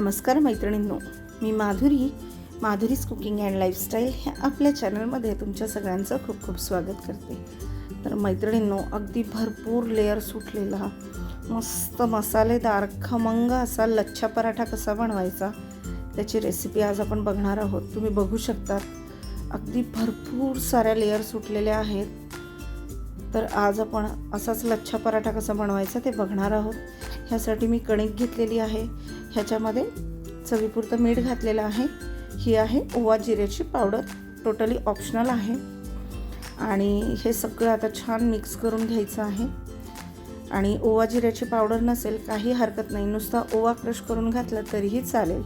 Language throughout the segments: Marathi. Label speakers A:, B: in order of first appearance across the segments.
A: नमस्कार मैत्रिणींनो. मी Madhuri Madhuri's cooking and lifestyle ह्या आपल्या चॅनलमध्ये तुमच्या सगळ्यांचं खूप खूप स्वागत करते. तर मैत्रिणींनो अगदी भरपूर लेअर सुटलेला मस्त मसालेदार खमंग असा लच्छा पराठा कसा बनवायचा त्याची रेसिपी आज आपण बघणार आहोत. तुम्ही बघू शकतात अगदी भरपूर साऱ्या लेअर सुटलेल्या आहेत. तर आज आपण असाच लच्छा पराठा कसा बनवायचा ते बघणार आहोत. ह्यासाठी मी कणिक घेतलेली आहे. ह्याच्यामध्ये चवीपुरतं मीठ घातलेलं आहे. ही आहे ओवा जिऱ्याची पावडर. टोटली ऑप्शनल आहे. आणि हे सगळं आता छान मिक्स करून घ्यायचं आहे. आणि ओवा जिऱ्याची पावडर नसेल काही हरकत नाही. नुसता ओवा क्रश करून घातला तरीही चालेल.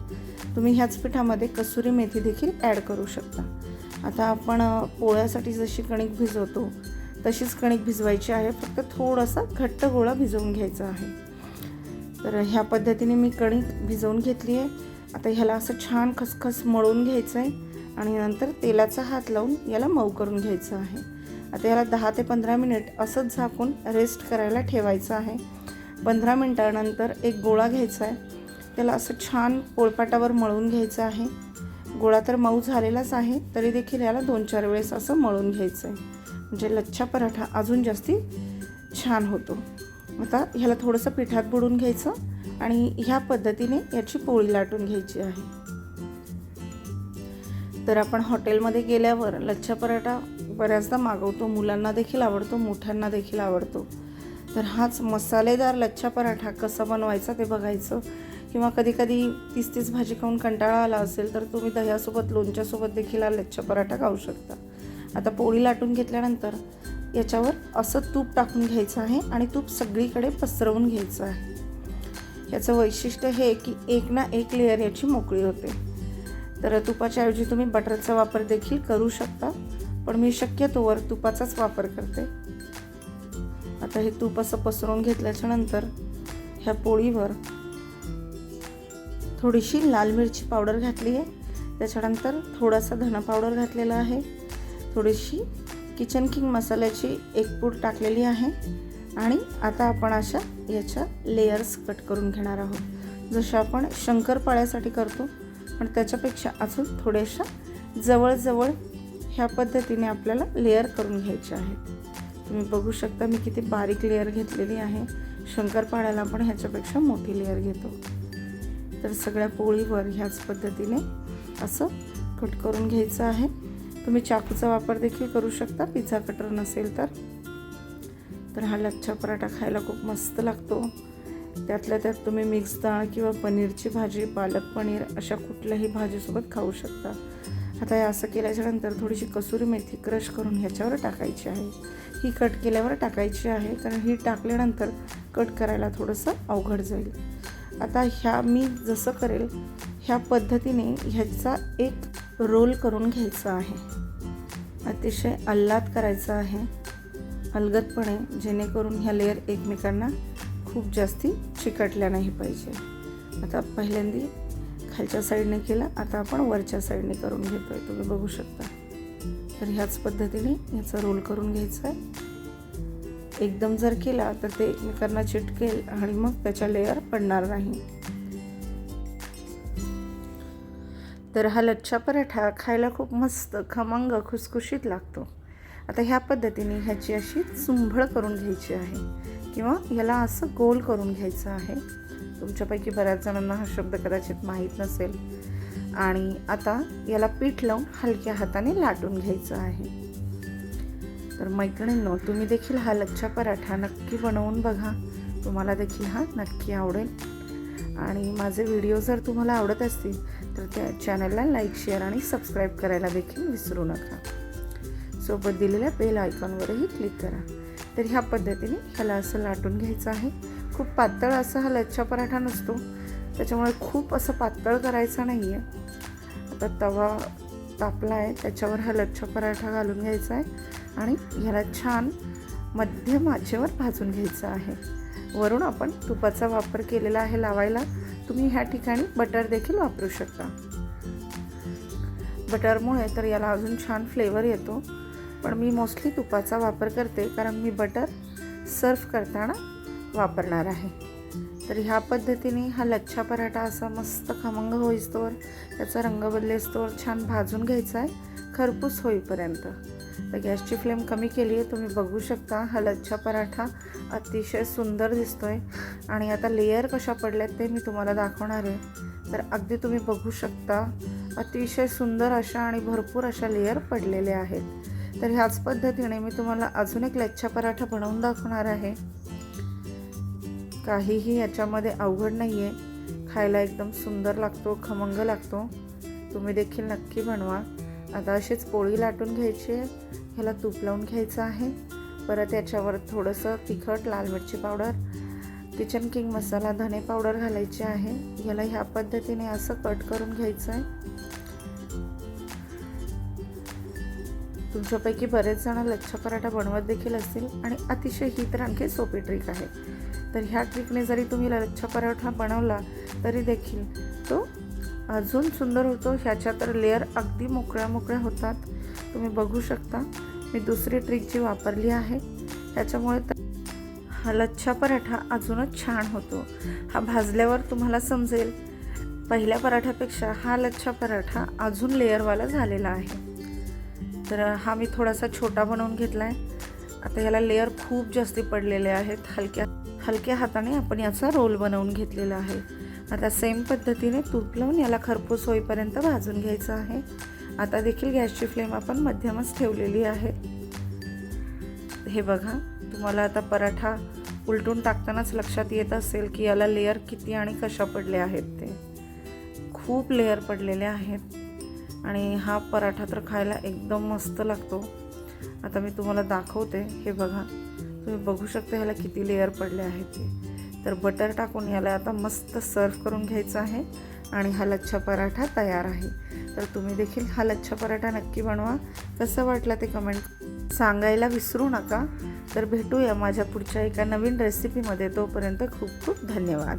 A: तुम्ही ह्याच पिठामध्ये कसुरी मेथी देखील ॲड करू शकता. आता आपण पोळ्यासाठी जशी कणिक भिजवतो तशीच कणिक भिजवायची आहे. फक्त थोडासा घट्ट गोळा भिजवून घ्यायचा आहे. तर ह्या पद्धतीने मी कणिक भिजवून घेतली आहे. आता ह्याला असं छान खसखस मळून घ्यायचं आहे आणि नंतर तेलाचा हात लावून याला मऊ करून घ्यायचं आहे. आता याला दहा ते पंधरा मिनिट असंच झाकून रेस्ट करायला ठेवायचं आहे. पंधरा मिनटानंतर एक गोळा घ्यायचा आहे. त्याला असं छान पोळपाटावर मळून घ्यायचं आहे. गोळा तर मऊ झालेलाच आहे तरी देखील याला दोन चार वेळेस असं मळून घ्यायचं आहे म्हणजे लच्छा पराठा अजून जास्ती छान होतो. आता ह्याला थोडंसं पिठात बुडून घ्यायचं आणि ह्या पद्धतीने याची पोळी लाटून घ्यायची आहे. तर आपण हॉटेलमध्ये गेल्यावर लच्छा पराठा बऱ्याचदा मागवतो मुलांना देखील आवडतो मोठ्यांना देखील आवडतो. तर हाच मसालेदार लच्छा पराठा कसा बनवायचा ते बघायचं. किंवा कधी कधी तीस तीस भाजी खाऊन कंटाळा आला असेल तर तुम्ही दह्यासोबत लोणच्यासोबत देखील हा लच्छा पराठा खाऊ शकता. आता पोळी लाटून घेतल्यानंतर याच्यावर असं तूप टाकून घ्यायचं आहे आणि तूप सगळीकडे पसरवून घ्यायचं आहे. याचं वैशिष्ट्य हे की एक ना एक लेअर याची मोकळी होते. तर तुपाच्या ऐवजी तुम्ही बटरचा वापर देखील करू शकता पण मी शक्यतोवर तुपाचाच वापर करते. आता हे तूप असं पसरवून घेतल्याच्या नंतर ह्या पोळीवर थोडीशी लाल मिरची पावडर घातली आहे. त्याच्यानंतर थोडासा धणा पावडर घातलेला आहे. थोडीशी किचन किंग मसाल्याची एक पूड टाकलेली आहे. आणि आता आपण अशा याच्या लेयर्स कट करून घेणार आहोत. जशा आपण शंकरपाळ्यासाठी करतो पण त्याच्यापेक्षा अजून थोड्याशा जवळजवळ ह्या पद्धतीने आपल्याला लेअर करून घ्यायचे आहेत. तुम्ही बघू शकता मी किती बारीक लेअर घेतलेली आहे. शंकरपाळ्याला आपण ह्याच्यापेक्षा मोठी लेअर घेतो. तर सगळ्या पोळीवर ह्याच पद्धतीने असं कट करून घ्यायचं आहे. तुम्ही चाकूचा वापर देखील करू शकता. पिझ्झा कटर नसेल तर. तर हा लच्छा पराठा खायला खूप मस्त लागतो. त्यातल्या त्यात तुम्ही मिक्स डाळ किंवा पनीरची भाजी पालक पनीर अशा कुठल्याही भाजीसोबत खाऊ शकता. आता हे असं केल्याच्यानंतर थोडीशी कसुरी मेथी क्रश करून ह्याच्यावर टाकायची आहे. ही कट केल्यावर टाकायची आहे. कारण ही टाकल्यानंतर कट करायला थोडंसं अवघड जाईल. आता ह्या मी जसं करेल ह्या पद्धतीने ह्याचा एक रोल करून घ्यायचा आहे. अतिशय आल्हाद करायचा आहे अलगदपणे जेणेकरून ह्या लेअर एकमेकांना खूप जास्ती चिकटल्या नाही पाहिजे. आता पहिल्यांदी खालच्या साईडने केला आता आपण वरच्या साईडने करून घेतो आहे तुम्ही बघू शकता. तर ह्याच पद्धतीने याचा रोल करून घ्यायचा आहे. एकदम जर केला तर ते एकमेकांना चिटकेल आणि मग त्याच्या लेअर पडणार नाही. तर हा लच्छा पराठा खायला खूप मस्त खमंग खुसखुशीत लागतो. आता ह्या पद्धतीने ह्याची अशी चुंभळ करून घ्यायची आहे. किंवा याला असं गोल करून घ्यायचं आहे. तुमच्यापैकी बऱ्याच जणांना हा शब्द कदाचित माहीत नसेल. आणि आता याला पीठ लावून हलक्या हाताने लाटून घ्यायचं आहे. तर मैत्रिणींनो तुम्ही देखील हा लच्छा पराठा नक्की बनवून बघा. तुम्हाला देखील हा नक्की आवडेल. आणि माझे व्हिडिओ जर तुम्हाला आवडत असतील तर त्या चॅनलला लाईक शेअर आणि सबस्क्राईब करायला देखील विसरू नका. सोबत दिलेल्या बेल आयकॉनवरही क्लिक करा. तर ह्या पद्धतीने ह्याला असं लाटून घ्यायचं आहे. खूप पातळ असा हा लच्छा पराठा नसतो. त्याच्यामुळे खूप असं पातळ करायचं नाही आहे आता तवा तापला आहे त्याच्यावर हा लच्छा पराठा घालून घ्यायचा आहे. आणि ह्याला छान मध्यम आचेवर भाजून घ्यायचं आहे. वरून आपण तुपाचा वापर केलेला आहे लावायला. तुम्ही ह्या ठिकाणी बटर देखील वापरू शकता. बटरमुळे तर याला अजून छान फ्लेवर येतो. पण मी मोस्टली तुपाचा वापर करते कारण मी बटर सर्व करताना वापरणार आहे. तर ह्या पद्धतीने हा लच्छा पराठा असा मस्त खमंग होईस्तोवर त्याचा रंग बदलेस्तोवर छान भाजून घ्यायचा आहे. खरपूस होईपर्यंत. तर गॅसची फ्लेम कमी केली आहे तुम्ही बघू शकता हा लच्छा पराठा अतिशय सुंदर दिसतो आहे आणि आता लेयर कशा पडल्यात ते मी तुम्हाला दाखवणार आहे. तर अगदी तुम्ही बघू शकता अतिशय सुंदर अशा आणि भरपूर अशा लेयर पडलेल्या आहेत. तर ह्याच पद्धतीने मी तुम्हाला अजून एक लच्छा पराठा बनवून दाखवणार आहे. काहीही याच्यामध्ये अवघड नाही आहे खायला एकदम सुंदर लागतो खमंग लागतो. तुम्ही देखील नक्की बनवा. आता अशीच पोळी लाटून घ्यायची आहे. ह्याला तूप लावून घ्यायचं आहे. परत याच्यावर थोडंसं तिखट लाल मिरची पावडर किचन किंग मसाला धने पावडर घालायची आहे. ह्याला ह्या पद्धतीने असं कट करून घ्यायचं आहे. तुमच्यापैकी बरेच जण लच्छा पराठा बनवत देखील असतील आणि अतिशय ही तर आणखी सोपी ट्रिक आहे. तर ह्या ट्रिकने जरी तुम्ही लच्छा पराठा बनवला तरी देखील अजून सुंदर होतो. ह्याच्या तर लेअर अगदी मोकळ्या मोकळ्या होतात. तुम्ही बघू शकता. मी दुसरी ट्रिक जी वापरली आहे. त्याच्यामुळे तर हा लच्छा पराठा अजूनच छान होतो. हा भाजल्यावर तुम्हाला समजेल. पहिल्या पराठ्यापेक्षा हा लच्छा पराठा अजून लेअरवाला झालेला आहे. तर हा मी थोडासा छोटा बनवून घेतला आहे आता ह्याला लेअर खूप जास्ती पडलेले आहेत. हलक्या हलक्या हाताने आपण याचा रोल बनवून घेतलेला आहे. आता सेम पद्धतीने तूप लावून याला खरपूस होईपर्यंत भाजून घ्यायचं आहे. आता देखील गॅसची फ्लेम आपण मध्यमच ठेवलेली आहे. हे बघा तुम्हाला आता पराठा उलटून टाकतानाच लक्षात येत असेल की याला लेअर किती आणि कशा पडले आहेत ते. खूप लेअर पडलेले आहेत. आणि हा पराठा तर खायला एकदम मस्त लागतो. आता मी तुम्हाला दाखवते. हे बघा तुम्ही बघू शकता ह्याला किती लेअर पडले आहेत ते. तर बटर टाकून याला आता मस्त सर्व करून घ्यायचं आहे आणि हा लच्छा पराठा तयार आहे. तर तुम्ही देखील हा लच्छा पराठा नक्की बनवा. कसं वाटलं ते कमेंट सांगायला विसरू नका. तर भेटूया माझ्या पुढच्या एका नवीन रेसिपीमध्ये तोपर्यंत खूप खूप धन्यवाद.